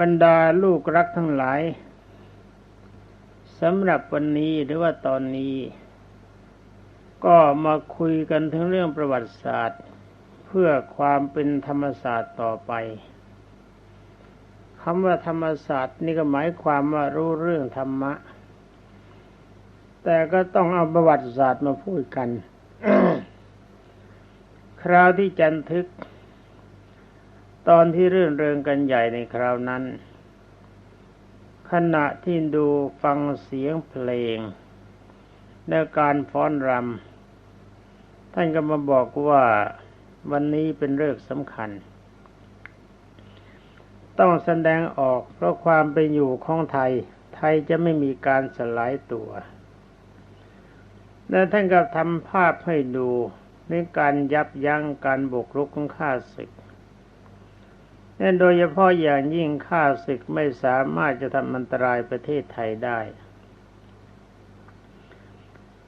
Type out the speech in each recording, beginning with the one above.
บรรดาลูกรักทั้งหลายสำหรับวันนี้หรือว่าตอนนี้ ก็มาคุยกันถึงเรื่องประวัติศาสตร์ เพื่อความเป็นธรรมศาสตร์ต่อไปคำว่าธรรมศาสตร์นี่ก็หมายความว่ารู้เรื่องธรรมะ แต่ก็ต้องเอาประวัติศาสตร์มาพูดกัน คราวที่จันทึก ตอนที่เรื่นเริงกันใหญ่ในคราวนั้น ขณะที่ดูฟังเสียงเพลงและการฟ้อนรำท่านก็มาบอกว่าวันนี้เป็นเรื่องสำคัญ ต้องแสดงออกเพราะความเป็นอยู่ของไทย ไทยจะไม่มีการสลายตัว และท่านก็ทำภาพให้ดูในการยับยั้งการบุกรุกของข้าศึก นั่นโดยเฉพาะอย่างยิ่งข้าศึกไม่สามารถจะทำอันตรายประเทศไทยได้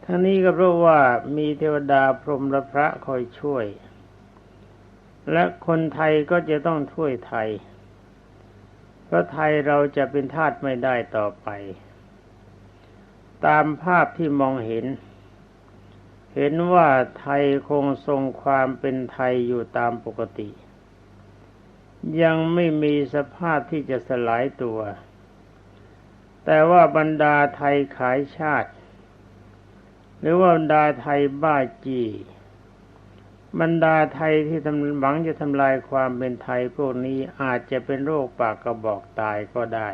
ทั้งนี้ก็เพราะว่ามีเทวดาพรหมและพระคอยช่วย และคนไทยก็จะต้องช่วยไทย เพราะไทยเราจะเป็นทาสไม่ได้ต่อไป ตามภาพที่มองเห็น เห็นว่าไทยคงทรงความเป็นไทยอยู่ตามปกติ ยังไม่มีสภาพที่จะสลายตัว แต่ว่าบรรดาไทยขายชาติ หรือว่าบรรดาไทยบ้าจีบรรดาไทยที่ทำหวังจะทำลายความเป็นไทยพวกนี้อาจจะเป็นโรคปากกระบอกตายก็ได้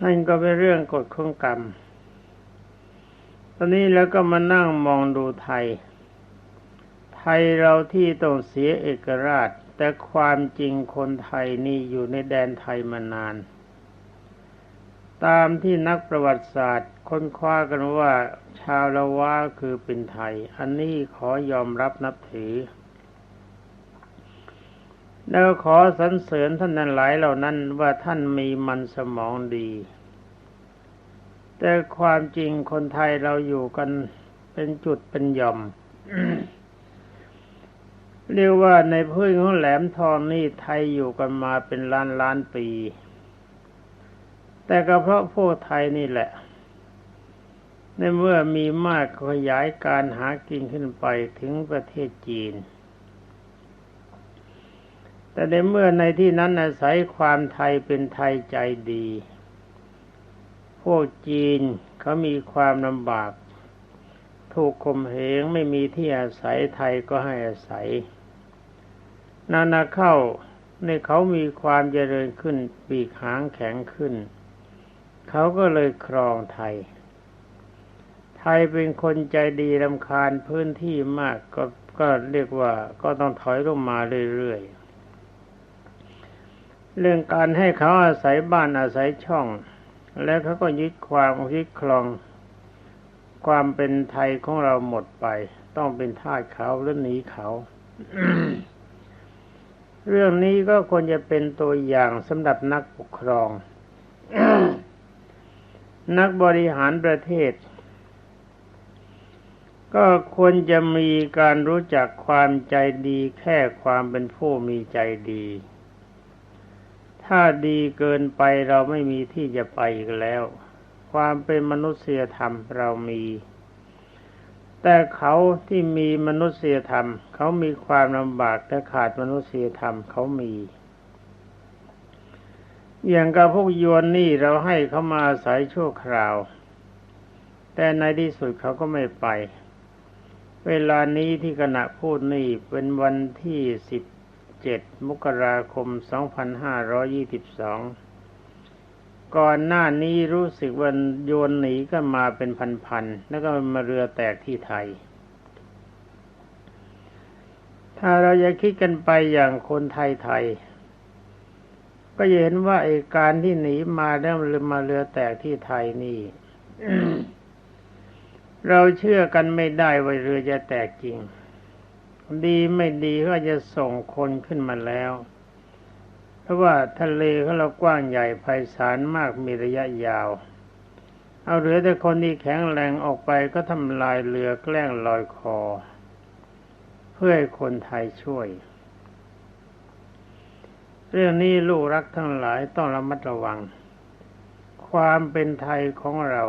นั่นก็เป็นเรื่องกฎข้องกรรม ตอนนี้แล้วก็มานั่งมองดูไทย ไทยเราที่ต้องเสียเอกราช แต่ความจริงคนไทยนี่อยู่ในแดนไทยมานาน ตามที่นักประวัติศาสตร์ ค้นคว้ากันว่าชาวละวะคือเป็นไทย อันนี้ขอยอมรับนับถือแล้วขอสรรเสริญท่านนั้นหลายเหล่านั้นว่าท่านมีมันสมองดี แต่ความจริงคนไทยเราอยู่กันเป็นจุดเป็นหย่อม เรียกว่าในพื้นของแหลมทองนี่ไทยอยู่กันมาเป็นล้านล้านปี แต่ก็เพราะพวกไทยนี่แหละ ในเมื่อมีมากขยายการหากินขึ้นไปถึงประเทศจีน แต่ในเมื่อในที่นั้นอาศัยความไทยเป็นไทยใจดี พวกจีนเขามีความลำบากถูกข่มเหงไม่มีที่อาศัยไทยก็ให้อาศัย นานาเข้าในเขามีความเจริญขึ้นปีกหางแข็งขึ้น เขาก็เลยครองไทย ไทยเป็นคนใจดีรำคาญพื้นที่มากก็ก็เรียกว่าก็ต้องถอยลงมาเรื่อยๆ เรื่องการให้เขาอาศัยบ้านอาศัยช่อง แล้วเขาก็ยึดความยึดครอง ความเป็นไทยของเราหมดไป ต้องเป็นทาสเขาหรือหนีเขา เรื่องนี้ก็ควรจะเป็นตัวอย่างสำหรับนักปกครอง นักบริหารประเทศ ก็ควรจะมีการรู้จักความใจดีแค่ความเป็นผู้มีใจดี ถ้าดีเกินไปเราไม่มีที่จะไปอีกแล้ว ความเป็นมนุษยธรรมเรามี แต่เขาที่มีมนุษยธรรม เขามีความลำบากและขาดมนุษยธรรมเขามี อย่างกับพวกยวนนี่เราให้เขามาอาศัยชั่วคราว แต่ในที่สุดเขาก็ไม่ไป เวลานี้ที่ขณะพูดนี่เป็นวันที่สิบเจ็ดมกราคมสองพันห้าร้อยี่สิบสอง ก่อนหน้านี้รู้สึกวันโยนหนีก็มาเป็นพันๆ แล้วก็มาเรือแตกที่ไทย ถ้าเราจะคิดกันไปอย่างคนไทยไทย ก็จะเห็นว่าไอ้การที่หนีมาแล้วมาเรือแตกที่ไทยนี่ เราเชื่อกันไม่ได้ว่าเรือจะแตกจริง ดีไม่ดีก็จะส่งคนขึ้นมาแล้ว เพราะว่าทะเลของเรากว้างใหญ่ไพศาลมากมีระยะยาว เอาเหลือแต่คนที่แข็งแรงออกไปก็ทำลายเรือแกล้งลอยคอ เพื่อให้คนไทยช่วย เรื่องนี้ลูกรักทั้งหลายต้องระมัดระวัง ความเป็นไทยของเรา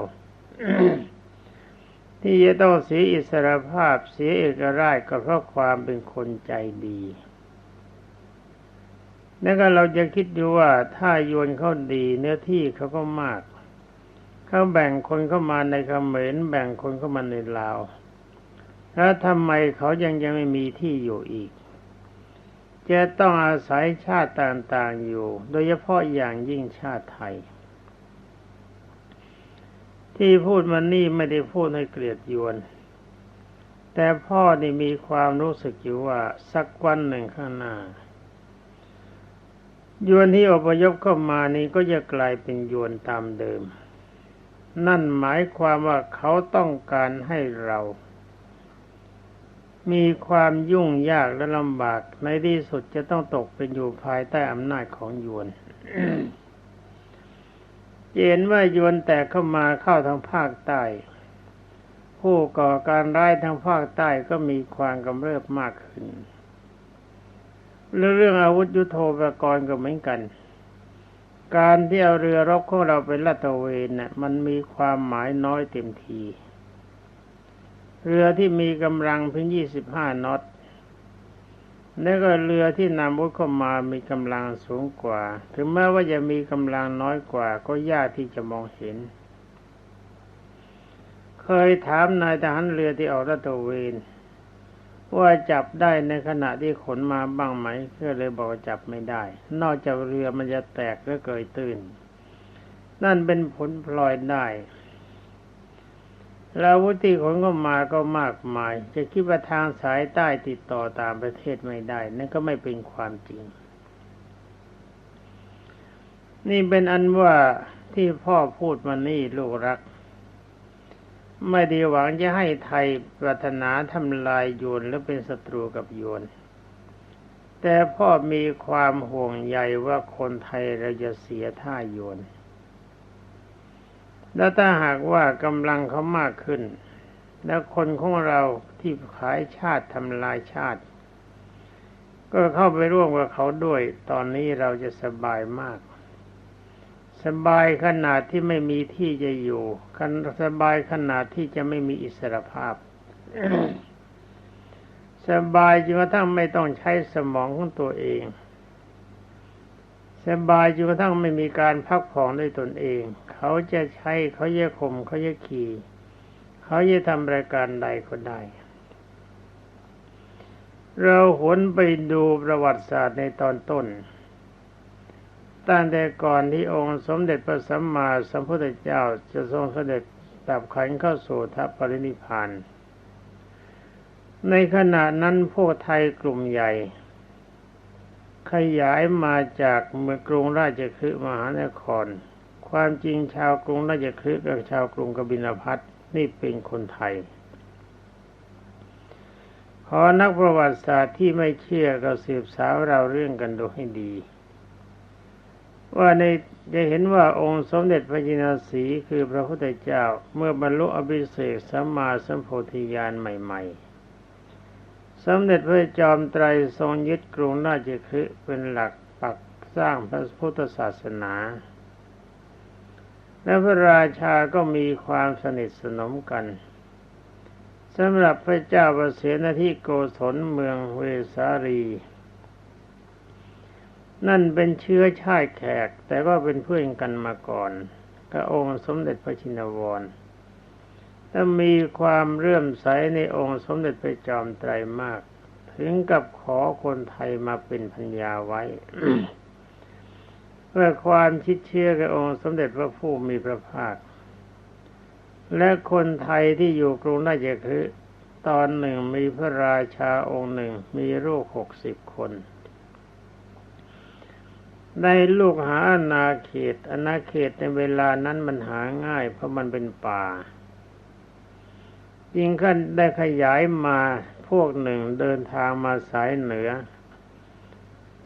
ที่จะต้องเสียอิสรภาพเสียเอกราชก็เพราะความเป็นคนใจดี แล้วก็เราจะคิดดูว่าถ้ายวนเขาดีเนื้อที่เขาก็มาก เขาแบ่งคนเข้ามาในเขมรแบ่งคนเข้ามาในลาว แล้วทำไมเขายังยังไม่มีที่อยู่อีก จะต้องอาศัยชาติต่างๆอยู่ โดยเฉพาะอย่างยิ่งชาติไทย ที่พูดมานี่ไม่ได้พูดให้เกลียดยวน แต่พ่อนี่มีความรู้สึกอยู่ว่าสักวันหนึ่งข้างหน้า ยวนที่อพยพเข้ามานี้ก็จะกลายเป็นยวนตามเดิม นั่นหมายความว่าเขาต้องการให้เรา มีความยุ่งยากและลำบาก ในที่สุดจะต้องตกเป็นอยู่ภายใต้อำนาจของยวนเห็นว่ายวนแต่เข้ามาเข้าทางภาคใต้ ผู้ก่อการร้ายทางภาคใต้ก็มีความกำเริบมากขึ้น เรื่องอาวุธยุโทโธปกรณ์ก็เหมือนกัน การที่เอาเรือรบของเราไปลาดตระเวนน่ะมันมีความหมายน้อยเต็มที เรือที่มีกำลังเพียงยี่สิบห้านอตแล้วก็เรือที่นำวุธเข้ามามีกำลังสูงกว่า ถึงแม้ว่าจะมีกำลังน้อยกว่า ก็ยากที่จะมองเห็น เคยถามนายทหารเรือที่ออกลาดตระเวน ว่าจับได้ในขณะที่ขนมาบ้างไหมก็เลยบอกจับไม่ได้ นอกจากเรือมันจะแตกก็เกยตื้น นั่นเป็นผลพลอยได้ แล้ววุฒิขนก็มาก็มากมาย จะคิดว่าทางสายใต้ติดต่อตามประเทศไม่ได้ นั่นก็ไม่เป็นความจริง นี่เป็นอันว่าที่พ่อพูดมานี่ลูกรัก ไม่ได้หวังจะให้ไทยปรารถนาทำลายโยนและเป็นศัตรูกับโยน แต่พ่อมีความห่วงใยว่าคนไทยเราจะเสียท่าโยน และถ้าหากว่ากำลังเขามากขึ้น แล้วคนของเราที่ขายชาติทำลายชาติ ก็เข้าไปร่วมกับเขาด้วย ตอนนี้เราจะสบายมาก สบายขนาดที่ไม่มีที่จะอยู่คันสบายขนาดที่จะไม่มีอิสรภาพ สบายจนกระทั่งไม่ต้องใช้สมองของตัวเอง สบายจนกระทั่งไม่มีการพักผ่อนด้วยตนเอง เขาจะใช้เขาจะข่มเขาจะขี่เขาจะทำรายการใดก็ได้ เราหนไปดูประวัติศาสตร์ในตอนต้น ตั้งแต่ก่อนที่องค์สมเด็จพระสัมมาสัมพุทธเจ้าจะทรงเสด็จดับขันเข้าสู่ทัพปรินิพาน ในขณะนั้นพวกไทยกลุ่มใหญ่ ขยายมาจากเมืองกรุงราชคฤห์มหานคร ความจริงชาวกรุงราชคฤห์กับชาวกรุงกบิลพัทนี่เป็นคนไทย ขอนักประวัติศาสตร์ที่ไม่เชื่อก็สืบสาวเราเรื่องกันดูให้ดี ว่าในจะเห็นว่าองค์สมเด็จพระจินสีคือพระพุทธเจ้าเมื่อบรรลุอภิเศกสัมมาสัมโพธิญาณใหม่ ๆ สมเด็จพระจอมไตรทรงยึดกรุงราชคฤห์เป็นหลักปักสร้างพระพุทธศาสนา และพระราชาก็มีความสนิทสนมกันสำหรับพระเจ้าประเสนที่โกศลเมืองเวสาลี นั่นเป็นเชื้อชาติแขก แต่ว่าเป็นเพื่อนกันมาก่อนกับองค์สมเด็จพระชินวรและมีความเรื่อมใสในองค์สมเด็จพระจอมไตรมาก ถึงกับขอคนไทยมาเป็นพัญญาไว้เพื่อความชิดเชื่อกับองค์สมเด็จพระผู้มีพระภาค และคนไทยที่อยู่กรุงราชคฤห์ตอนหนึ่งมีพระราชาองค์หนึ่งมีลูกหกสิบคน ในลูกหาอาณาเขตอาณาเขตในเวลานั้นมันหาง่าย เพราะมันเป็นป่ายิ่งขั้นได้ขยายมาพวกหนึ่งเดินทางมาสายเหนือ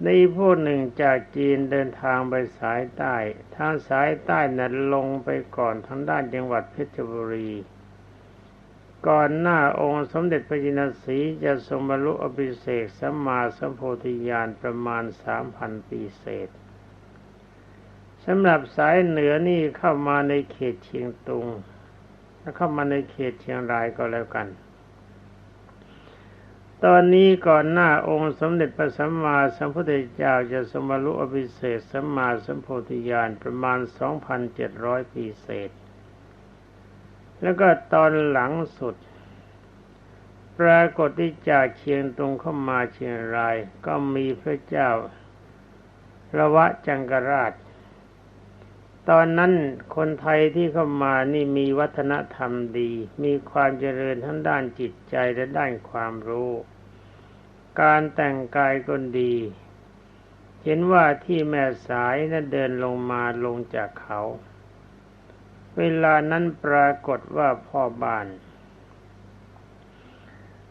ในพวกหนึ่งจากจีนเดินทางไปสายใต้ ทางสายใต้นั้นลงไปก่อนทางด้านจังหวัดเพชรบุรี ก่อนหน้าองค์สมเด็จพระจินสีจะทรงบรรลุอภิเศกสัมมาสัมโพธิญาณประมาณสามพันปีเศษสำหรับสายเหนือนี่เข้ามาในเขตเชียงตุงถ้าเข้ามาในเขตเชียงรายก็แล้วกัน ตอนนี้ก่อนหน้าองค์สมเด็จพระสัมมาสัมพุทธเจ้าจะสมบรรลุอภิเศษสัมมาสัมโพธิญาณประมาณ 2,700 ปีเศษ แล้วก็ตอนหลังสุด ปรากฏที่จากเชียงตุงเข้ามาเชียงราย ก็มีพระเจ้าระวะจังกราช ตอนนั้นคนไทยที่เข้ามานี่มีวัฒนธรรมดี มีความเจริญทั้งด้านจิตใจและด้านความรู้ การแต่งกายก็ดี เห็นว่าที่แม่สายนั้นเดินลงมาลงจากเขา เวลานั้นปรากฏว่าพ่อบ้าน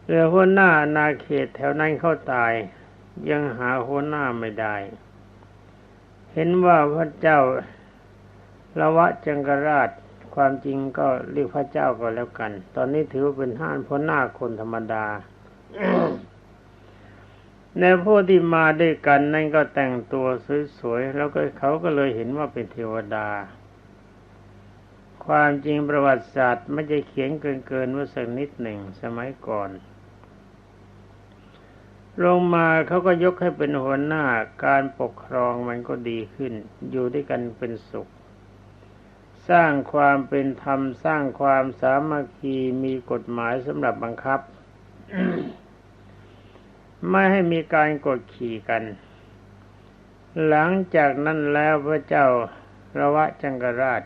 เรือหัวหน้านาเขตแถวนั้นเขาตาย ยังหาหัวหน้าไม่ได้ เห็นว่าพระเจ้าละวะจังกราชความจริงก็เรียกพระเจ้าก็แล้วกัน ตอนนี้ถือว่าเป็นห้านพ้นหน้าคนธรรมดา ในผู้ที่มาด้วยกันนั่นก็แต่งตัวสวยๆ แล้วก็เขาก็เลยเห็นว่าเป็นเทวดา ความจริงประวัติศาสตร์ไม่จะเขียนเกินๆว่าสักนิดหนึ่งสมัยก่อนลงมาเขาก็ยกให้เป็นหัวหน้าการปกครองมันก็ดีขึ้น อยู่ด้วยกันเป็นสุข สร้างความเป็นธรรมสร้างความสามัคคีมีกฎหมายสำหรับบังคับ ไม่ให้มีการกดขี่กัน หลังจากนั้นแล้วพระเจ้าระวะจังกราช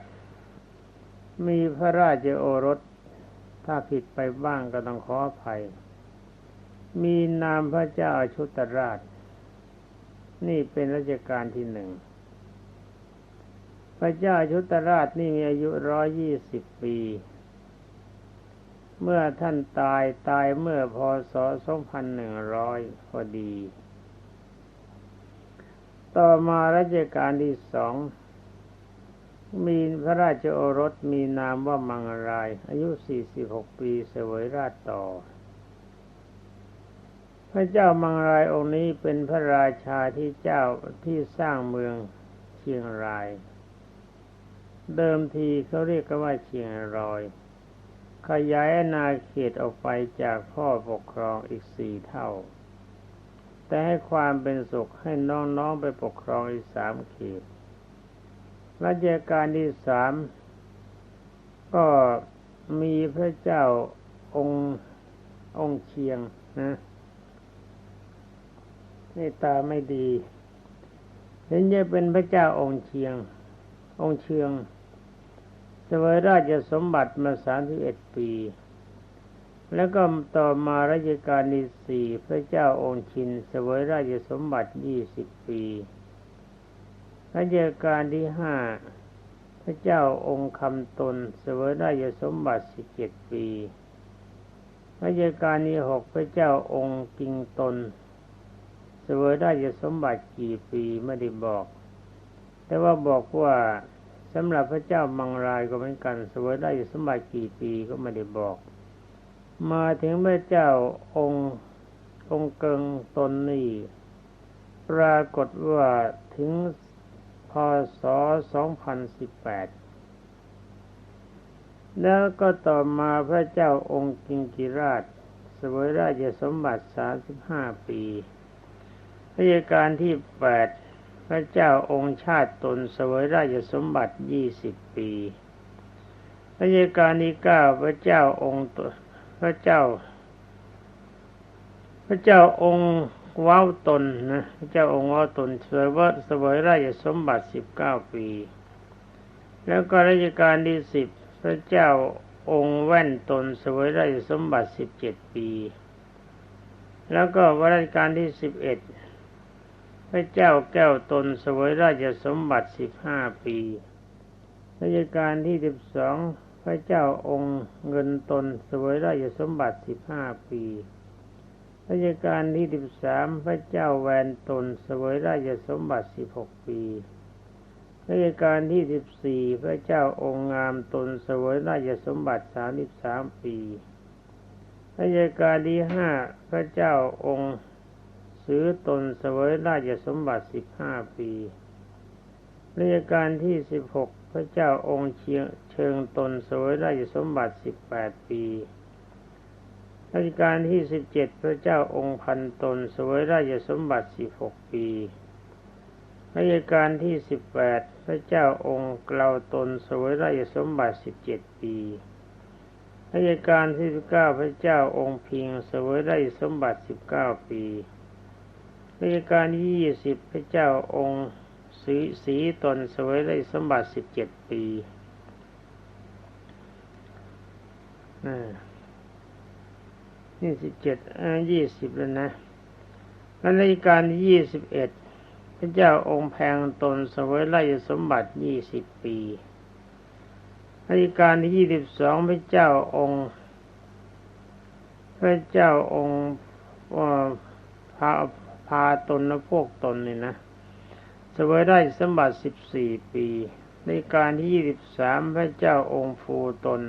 มีพระราชโอรส ถ้าผิดไปบ้างก็ต้องขออภัย มีนามพระเจ้าชุตราช นี่เป็นรัชกาลที่หนึ่ง พระเจ้าชุตราชนี่มีอายุร้อยยี่สิบปี เมื่อท่านตายตายเมื่อพศสองพันหนึ่งร้อยพอดี ต่อมารัชกาลที่สอง มีพระราชโอรสมีนามว่ามังราย อายุสี่สิบหกปีเสวยราชต่อ พระเจ้ามังรายองค์นี้เป็นพระราชาที่เจ้าที่สร้างเมืองเชียงราย เดิมทีเขาเรียกกันว่าเชียงรอย ขยายอาณาเขตออกไปจากพ่อปกครองอีกสี่เท่า แต่ให้ความเป็นสุขให้น้องๆไปปกครองอีกสามเขต รัชกาลที่สามก็มีพระเจ้าองค์องค์เชียงนะนี่ตาไม่ดีเห็นจะเป็นพระเจ้าองค์เชียง องค์เชียงสวยราชสมบัติมาสามสิบเอ็ดปี แล้วก็ต่อมาราชการที่สี่พระเจ้าองค์ชินสวยราชสมบัติยี่สิบปี ราชการที่ห้าพระเจ้าองค์คำตนเสวยราชสมบัติสิบเจ็ดปีราชการที่หกพระเจ้าองค์กิงตนเสวยราชสมบัติกี่ปีไม่ได้บอก แต่ว่าบอกว่าสำหรับพระเจ้ามังรายก็เหมือนกันเสวยได้สมบัติกี่ปีก็ไม่ได้บอก มาถึงพระเจ้าองค์องค์เกิงตนนี่ปรากฏว่าถึง พศ 2018 แล้วก็ต่อมาพระเจ้าองค์กิงกิราชสวยราชสมบัติ 35 ปีรัชการที่ 8 พระเจ้าองค์ชาติตนสวยราชสมบัติยี่สิบปีรัชกาลที่เก้าพระเจ้าองค์พระเจ้า พระเจ้าองค์ ว้าวตนนะเจ้าองค์ว้าวตนเสวยว่าสวยราชสมบัติสิบเก้าปี แล้วก็รัชกาลที่สิบพระเจ้าองค์แว่นตนสวยราชสมบัติสิบเจ็ดปี แล้วก็วรัชกาลที่สิบเอ็ดพระเจ้าแก้วตนสวยราชสมบัติสิบห้าปีรัชกาลที่สิบสองพระเจ้าองค์เงินตนสวยราชสมบัติสิบห้าปี รัชกาลที่สิบสามพระเจ้าแวนตนสวยราชสมบัติสิบหกปีรัชกาลที่สิบสี่พระเจ้าองค์งามตนสวยราชสมบัติสามสิบสามปีรัชกาลที่ห้าพระเจ้าองค์ซื้อตนเสวยราชสมบัติสิบห้าปีรัชกาลที่สิบหกพระเจ้าองค์เชียงเชิงตนเสวยราชสมบัติสิบแปดปี รัชกาลที่สิบเจ็ดพระเจ้าองค์พันตนเสวยราชสมบัติสิบหกปีรัชกาลที่สิบแปดพระเจ้าองค์เกลาตนเสวยราชสมบัติสิบเจ็ดปีรัชกาลที่สิบเก้าพระเจ้าองค์พิงเสวยราชสมบัติสิบเก้าปีรัชกาลที่ยี่สิบพระเจ้าองค์สีสีตนเสวยราชสมบัติสิบเจ็ดปี นี่สิบเจ็ดยี่สิบแล้วนะรัชกาลที่ยี่สิบเอ็ดพระเจ้าองค์แพงตนเสวยราชสมบัติยี่สิบปีรัชกาลที่ยี่สิบสองพระเจ้าองค์ พระเจ้าองค์พาพาตนและพวกตนนี่นะเสวยได้สมบัติสิบสี่ปี ในการที่ยี่สิบสามพระเจ้าองค์ฟูตน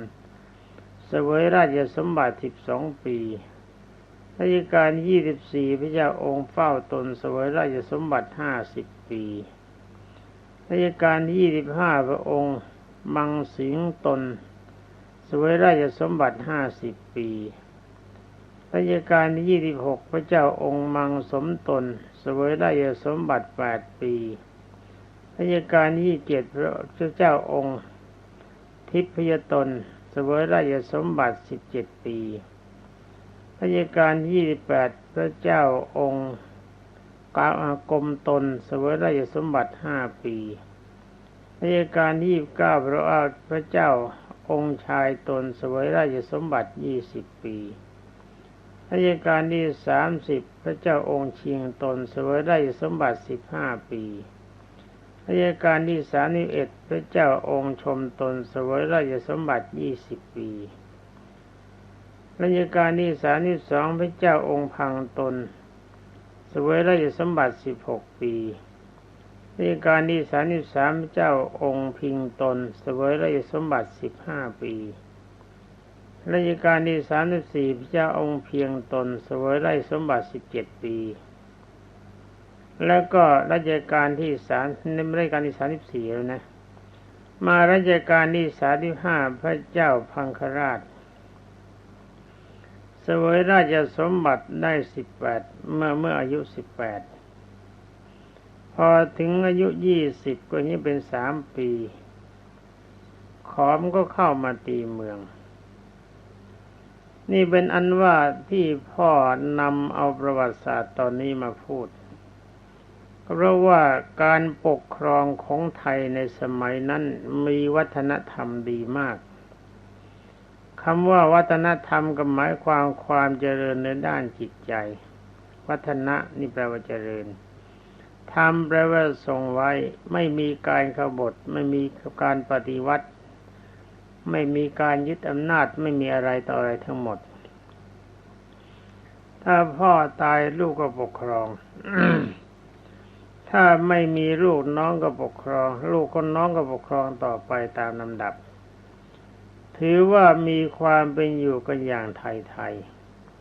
วยราชสมบัติสิบสองปีรัชกาลยี่สิบสี่พระเจ้าองค์เฝ้าตนเสวยราชสมบัติห้าสิบปีรัชกาลยี่สิบห้าพระองค์มังสิงตนเสวยราชสมบัติห้าสิบปีรัชกาลที่ยี่สิบหกพระเจ้าองค์มังสมตนเสวยราชสมบัติแปดปีรัชกาลที่เจ็ดพระเจ้าองค์ทิพยตน สวยราชสมบัติสิบเจ็ดปีพรัชกาลที่สิบแปดพระเจ้าองค์กากรมตนเสวยราชสมบัติห้าปีพรัชกาลที่เก้าพระพระเจ้าองค์ชายตนเสวยราชสมบัติยี่สิบปีพรัชกาลที่สามสิบพระเจ้าองค์เชียงตนเสวยราชสมบัติสิบห้าปี รัชกาลที่สามสิเอ็ดพระเจ้าองค์ชมตนเสวยราชสมบัติยี่สิบปีรัชกาลที่สามสิสองพระเจ้าองค์พังตนเสวยราชสมบัติสิบหกปีรัชกาลที่สามสิสามพระเจ้าองค์พิงตนเสวยราชสมบัติสิบห้าปีรัชกาลที่สามสิบสี่พระเจ้าองค์เพียงตนเสวยราชสมบัติสิบเจ็ดปี แล้วก็รัชกาลที่สามในรัชกาลที่สามสิบสี่แล้วนะ มารัชกาลที่สามสิบห้าพระเจ้าพังคราชสวยราชสมบัติได้สิบแปดเมื่อเมื่ออายุสิบแปดพอถึงอายุยี่สิบก็นี้เป็นสามปี ขอมก็เข้ามาตีเมือง นี่เป็นอันว่าที่พ่อนำเอาประวัติศาสตร์ตอนนี้มาพูด เพราะว่าการปกครองของไทยในสมัยนั้นมีวัฒนธรรมดีมากคำว่าวัฒนธรรมก็หมายความความเจริญในด้านจิตใจ วัฒนะนี่แปลว่าเจริญธรรมแปลว่าทรงไว้ ไม่มีการขบฏไม่มีการปฏิวัติ ไม่มีการยึดอำนาจไม่มีอะไรต่ออะไรทั้งหมด ถ้าพ่อตายลูกก็ปกครอง ถ้าไม่มีลูกน้องก็ปกครอง ลูกคนน้องก็ปกครองต่อไปตามลำดับ ถือว่ามีความเป็นอยู่กันอย่างไทย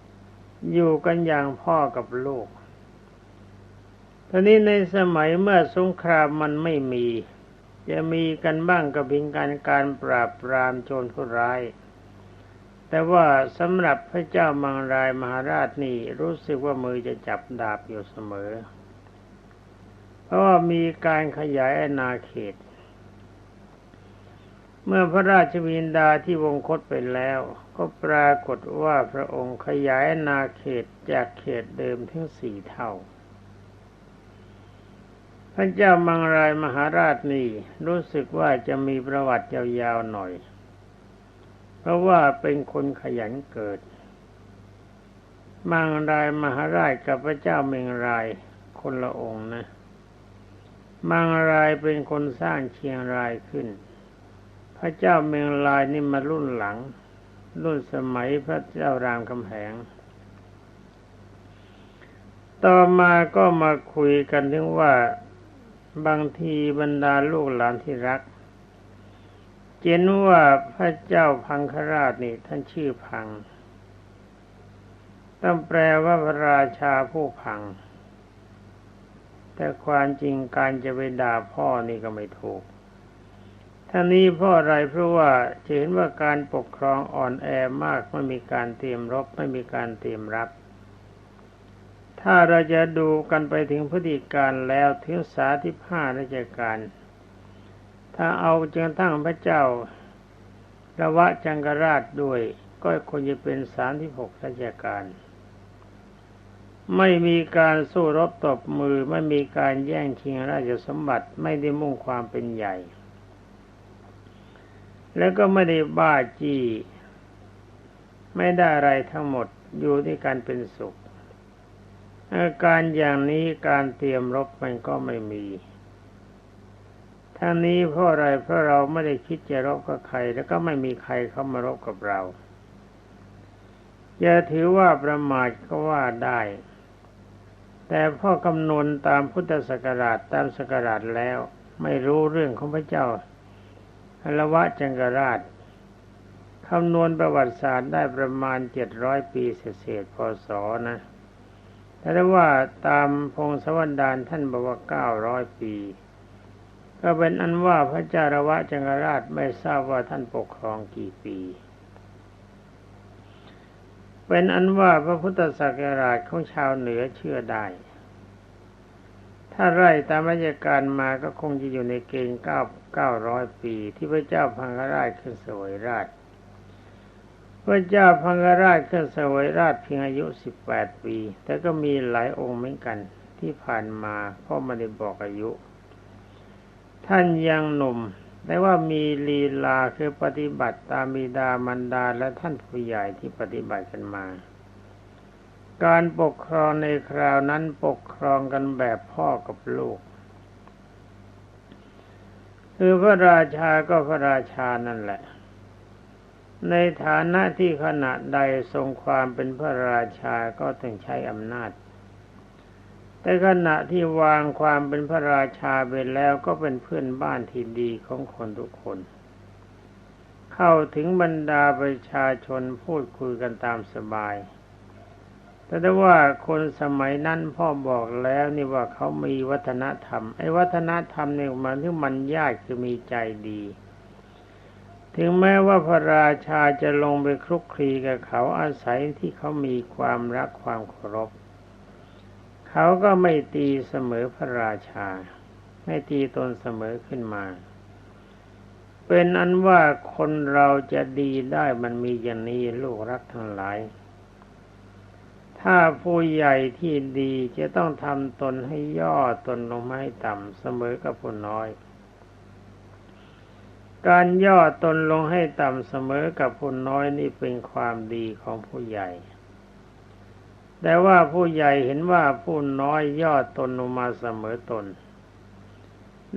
ๆอยู่กันอย่างพ่อกับลูกทีนี้ในสมัยเมื่อสงครามมันไม่มี จะมีกันบ้างกับเพียงการการปราบปรามโจรผู้ร้าย แต่ว่าสำหรับพระเจ้ามังรายมหาราชนี่รู้สึกว่ามือจะจับดาบอยู่เสมอ ราะว่ามีการขยายอาณาเขต เมื่อพระราชวินดาที่วงคตไปแล้ว ก็ปรากฏว่าพระองค์ขยายนาเขตจากเขตเดิมถึงสี่เท่า พระเจ้ามังรายมหาราชนี่รู้สึกว่าจะมีประวัติยาวๆหน่อย เพราะว่าเป็นคนขยันเกิด มังรายมหาราชกับพระเจ้าเมงรายคนละองค์นะ มังรายเป็นคนสร้างเชียงรายขึ้น พระเจ้าเมืองลายนี่มารุ่นหลัง รุ่นสมัยพระเจ้ารามคำแหง ต่อมาก็มาคุยกันถึงว่าบางทีบรรดาลูกหลานที่รักเจนว่าพระเจ้าพังคราชนี่ท่านชื่อพังต้องแปลว่าพระราชาผู้พัง แต่ความจริงการจะไปด่าพ่อนี่ก็ไม่ถูกท่านี้เพราะอะไรเพราะว่าเห็นว่าการปกครองอ่อนแอมากไม่มีการเตรียมรบไม่มีการเตรียมรับ ถ้าเราจะดูกันไปถึงพฤติการแล้วถึงสาธิห้าราชการ ถ้าเอาจนตั้งพระเจ้าระวะจังกราชด้วย ก็ควรจะเป็นสามที่หกราชการ ไม่มีการสู้รบตบมือ ไม่มีการแย่งชิงราชสมบัติไม่ได้มุ่งความเป็นใหญ่ แล้วก็ไม่ได้บ้าจี้ ไม่ได้อะไรทั้งหมดอยู่ที่การเป็นสุข อาการอย่างนี้การเตรียมรบมันก็ไม่มีทั้งนี้เพราะอะไรเพราะเราไม่ได้คิดจะรบกับใคร แล้วก็ไม่มีใครเข้ามารบกับเราอย่าถือว่าประมาทก็ว่าได้ แต่พ่อกำนวนตามพุทธศักราชตามศักราชแล้ว ไม่รู้เรื่องของพระเจ้าอรวะจังกราชคำนวณประวัติศาสตร์ได้ประมาณเจ็ดร้อยปีเศษพศนะแต่ว่าตามพงศวรรดานท่านบอกว่าเก้าร้อยปี ก็เป็นอันว่าพระเจ้ารวะจังกราชไม่ทราบว่าท่านปกครองกี่ปี เป็นอันว่าพระพุทธศักราชของชาวเหนือเชื่อได้ ถ้าไล่ตามราชการมาก็คงจะอยู่ในเกณฑ์เก้าเก้าร้อยปี ที่พระเจ้าพังกราชขึ้นสวยราช พระเจ้าพังกราชขึ้นสวยราชเพียงอายุสิบแปดปี แต่ก็มีหลายองค์เหมือนกันที่ผ่านมาพ่อไม่ได้บอกอายุ ท่านยังหนุ่ม แต่ว่ามีลีลาคือปฏิบัติตามบิดามันดาและท่านผู้ใหญ่ที่ปฏิบัติกันมา การปกครองในคราวนั้นปกครองกันแบบพ่อกับลูก คือพระราชาก็พระราชานั่นแหละ ในฐานะที่ขณะใดทรงความเป็นพระราชาก็ต้องใช้อำนาจ แต่ขณะที่วางความเป็นพระราชาไปแล้วก็เป็นเพื่อนบ้านที่ดีของคนทุกคน เข้าถึงบรรดาประชาชนพูดคุยกันตามสบาย แต่ว่าคนสมัยนั้นพ่อบอกแล้วนี่ว่าเขามีวัฒนธรรมไอ้วัฒนธรรมเนี่ยมันที่มันยากคือมีใจดี ถึงแม้ว่าพระราชาจะลงไปคลุกคลีกับเขาอาศัยที่เขามีความรักความเคารพ เขาก็ไม่ตีเสมอพระราชา ไม่ตีตนเสมอขึ้นมา เป็นอันว่าคนเราจะดีได้มันมีอย่างนี้ลูกรักทั้งหลาย ถ้าผู้ใหญ่ที่ดีจะต้องทำตนให้ย่อตนลงมาให้ต่ำเสมอกับผู้น้อยการย่อตนลงให้ต่ำเสมอกับผู้น้อยนี่เป็นความดีของผู้ใหญ่ แต่ว่าผู้ใหญ่เห็นว่าผู้น้อยย่อตนลงมาเสมอตน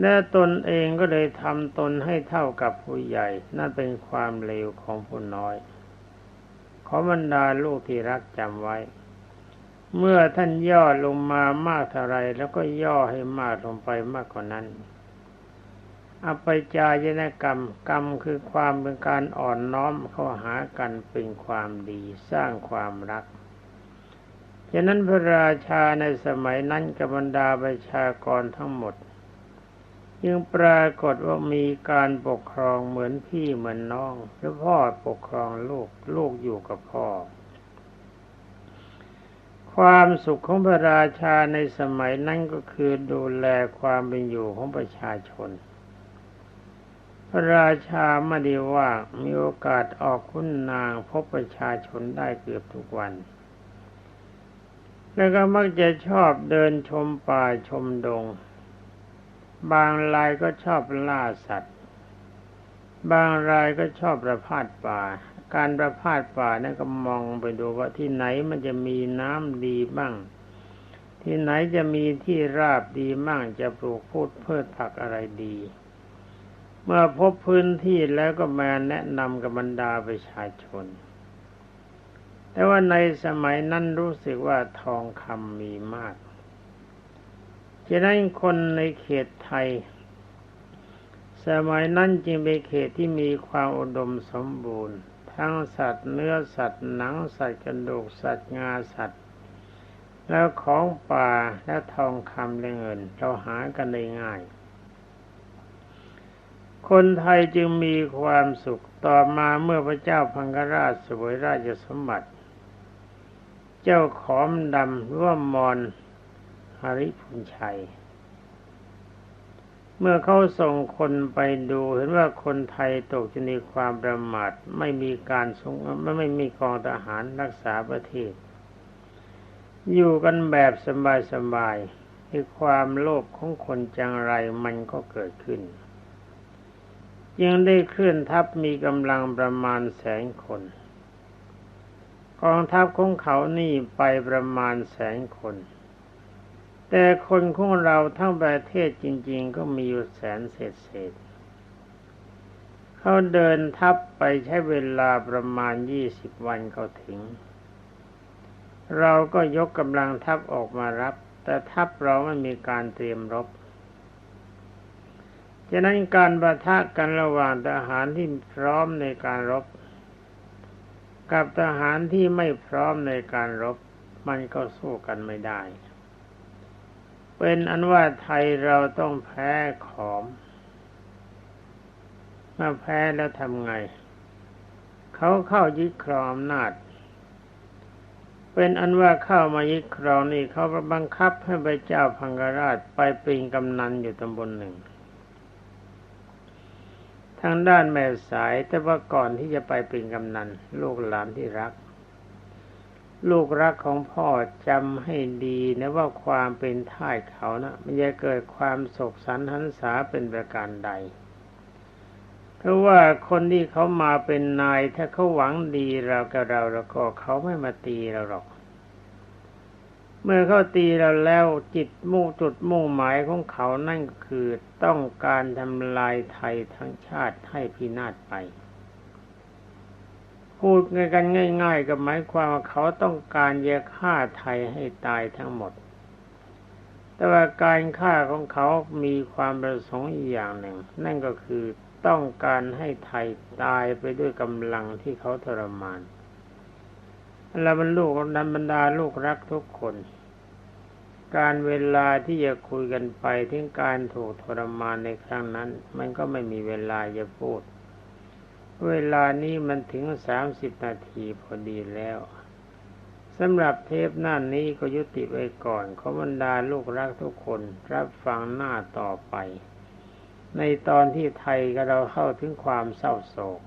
และตนเองก็เลยทำตนให้เท่ากับผู้ใหญ่ นั่นเป็นความเลวของผู้น้อย ขอบรรดาลูกที่รักจำไว้ เมื่อท่านย่อลงมามากเท่าไรแล้วก็ย่อให้มากลงไปมากกว่านั้นอภิจายนกรรม กรรมคือความเป็นการอ่อนน้อมเข้าหากันเป็นความดีสร้างความรัก ฉะนั้นพระราชาในสมัยนั้นกับบรรดาประชากรทั้งหมดยังปรากฏว่ามีการปกครองเหมือนพี่เหมือนน้องหรือพ่อปกครองลูกลูกอยู่กับพ่อ ความสุขของพระราชาในสมัยนั้นก็คือดูแลความเป็นอยู่ของประชาชน พระราชาไม่ได้ว่างมีโอกาสออกคุ้นนางพบประชาชนได้เกือบทุกวัน แล้วก็มักจะชอบเดินชมป่าชมดง บางรายก็ชอบล่าสัตว์ บางรายก็ชอบประพาสป่า การประพาสป่านั่นก็มองไปดูว่าที่ไหนมันจะมีน้ำดีบ้าง ที่ไหนจะมีที่ราบดีบ้างจะปลูกพืชเพืชผักอะไรดี เมื่อพบพื้นที่แล้วก็มาแนะนำกับบรรดาประชาชน แต่ว่าในสมัยนั้นรู้สึกว่าทองคำมีมากฉะนั้นคนในเขตไทย สมัยนั้นจึงเป็นเขตที่มีความอุดมสมบูรณ์ ทั้งสัตว์เนื้อสัตว์หนังสัตว์กระดูกสัตว์งาสัตว์ แล้วของป่าและทองคำและเงิน เราหากันได้ง่าย คนไทยจึงมีความสุขต่อมาเมื่อพระเจ้าพังกราชสวยราชสมบัติ เจ้าขอมดำร่วมมอนหริพุนชัย เมื่อเขาส่งคนไปดูเห็นว่าคนไทยตกอยู่ในความประมาทไม่มีการสงไม่ไม่มีกองทหารรักษาประเทศ อยู่กันแบบสบายๆที่ความโลภของคนจังไรมันก็เกิดขึ้นยังได้เคลื่อนทัพมีกำลังประมาณแสนคน องทัพของเขานี่ไปประมาณแสนคน แต่คนของเราทั้งประเทศจริง ๆ ก็มีอยู่แสนเศษเศษเขาเดินทัพไปใช้เวลาประมาณยี่สิบวันก็ถึง เราก็ยกกำลังทัพออกมารับ แต่ทัพเราไม่มีการเตรียมรบฉะนั้นการประทะกันระหว่างทหารที่พร้อมในการรบ กับทหารที่ไม่พร้อมในการรบมันก็สู้กันไม่ได้ เป็นอันว่าไทยเราต้องแพ้ขอมมาแพ้แล้วทำไง เขาเข้ายึดครองอำนาจ เป็นอันว่าเข้ามายึดครองนี่เขาบังคับให้พระเจ้าพังกราชไปเป็นกำนันอยู่ตำบลหนึ่งางด้านแม่สายแต่ว่าก่อนที่จะไปเป็นกำนันลูกหลานที่รัก ลูกรักของพ่อจำให้ดีนะว่าความเป็นท่ายเขานะมันจะเกิดความโศกสันหันษาเป็นประการใด เพราะว่าคนที่เขามาเป็นนายถ้าเขาหวังดีเรากับเราแล้วก็เขาไม่มาตีเราหรอก เมื่อเขาตีเราแล้วจิตมุ่งจุดมุ่งหมายของเขานั่นคือต้องการทำลายไทยทั้งชาติให้พินาศไป พูดกันง่าย ๆกับหมายความว่าเขาต้องการจะฆ่าไทยให้ตายทั้งหมด แต่ว่าการฆ่าของเขามีความประสงค์อีกอย่างหนึ่ง นั่นก็คือต้องการให้ไทยตายไปด้วยกำลังที่เขาทรมานและบรรลูกนันบรรดาลูกรักทุกคน การเวลาที่จะคุยกันไปถึงการถูกทรมานในครั้งนั้น มันก็ไม่มีเวลาจะพูด เวลานี้มันถึงสามสิบนาทีพอดีแล้วสำหรับเทปหน้านี้ก็ยุติไว้ก่อนขอบรรดาลูกรักทุกคนรับฟังหน้าต่อไป ในตอนที่ไทยกับเราเข้าถึงความเศร้าโศก